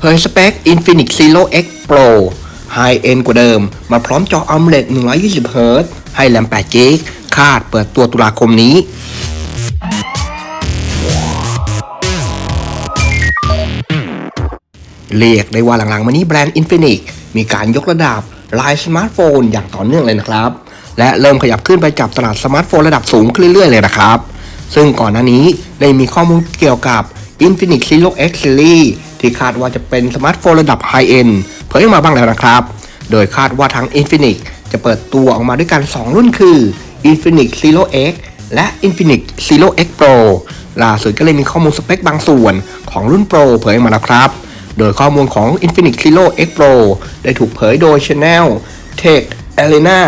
เผยสเปค Infinix Zero X Pro High End กว่าเดิม มาพร้อมจอ AMOLED 120 Hz ให้แรม8 g b คาดเปิดตัวตุลาคมนี้ เรียกได้ว่าหลังๆ มานี้แบรนด์ Infinix มีการยกระดับลายสมาร์ทโฟนอย่างต่อเนื่องเลยนะครับ และเริ่มขยับขึ้นไปจับตลาดสมาร์ทโฟนระดับสูงขึ้นเรื่อยๆ เลยนะครับ ซึ่งก่อนหน้านี้ได้มีข้อมูลเกี่ยวกับ Infinix Zero X Series ที่คาดว่าจะเป็นสมาร์ทโฟนระดับไฮเอ็นเผยออกมาบ้างแล้วนะครับ โดยคาดว่าทาง Infinix จะเปิดตัวออกมาด้วยกัน 2 รุ่นคือ Infinix Zero X และ Infinix Zero X Pro ล่าสุดก็เลยมีข้อมูลสเปคบางส่วนของรุ่น Pro เผยออกมาแล้วครับ โดยข้อมูลของ Infinix Zero X Pro ได้ถูกเผยโดย Channel Tech Arena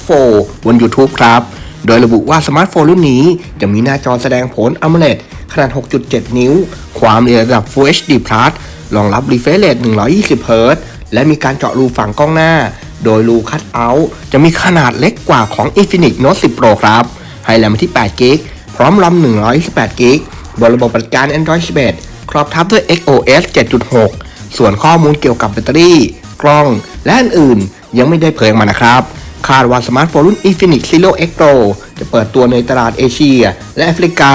24 บน YouTube ครับ โดยระบุว่าสมาร์ทโฟนรุ่นนี้จะมีหน้าจอแสดงผล AMOLED ขนาด 6.7 นิ้ว ความละเอียดระดับ Full HD Plus รองรับ refresh rate 120 Hz และมีการเจาะรูฝั่งกล้องหน้า โดยรูคัตเอาท์จะมีขนาดเล็กกว่าของ Infinix Note 10 Pro ครับให้แรมที่8 g b พร้อมรำ128 g b บนระบบปฏิการ Android 11 ครอบทับด้วย XOS 7.6 ส่วนข้อมูลเกี่ยวกับแบตเตอรี่ กล้อง และอื่นๆยังไม่ได้เผยออกมานะครับ คาดว่าสมาร์ทโฟนรุ่น Infinix Zero X Pro จะเปิดตัวในตลาดเอเชีย และแอฟริกา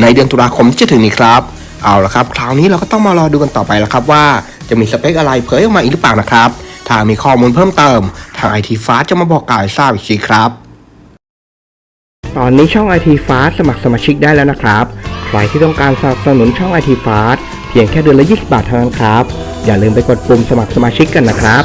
ในเดือนตุลาคมที่จะถึงนี้ครับ เอาละครับ คราวนี้เราก็ต้องมารอดูกันต่อไปแล้วครับว่า จะมีสเปคอะไรเผยออกมาอีกหรือเปล่านะครับ ถ้ามีข้อมูลเพิ่มเติม ทาง IT Fast จะมาบอกกล่าวทราบอีกทีครับ ตอนนี้ช่อง IT Fast สมัครสมาชิกได้แล้วนะครับ ใครที่ต้องการสนับสนุนช่อง IT Fast เพียงแค่เดือนละ 20 บาทเท่านั้นครับ อย่าลืมไปกดปุ่มสมัครสมาชิกกันนะครับ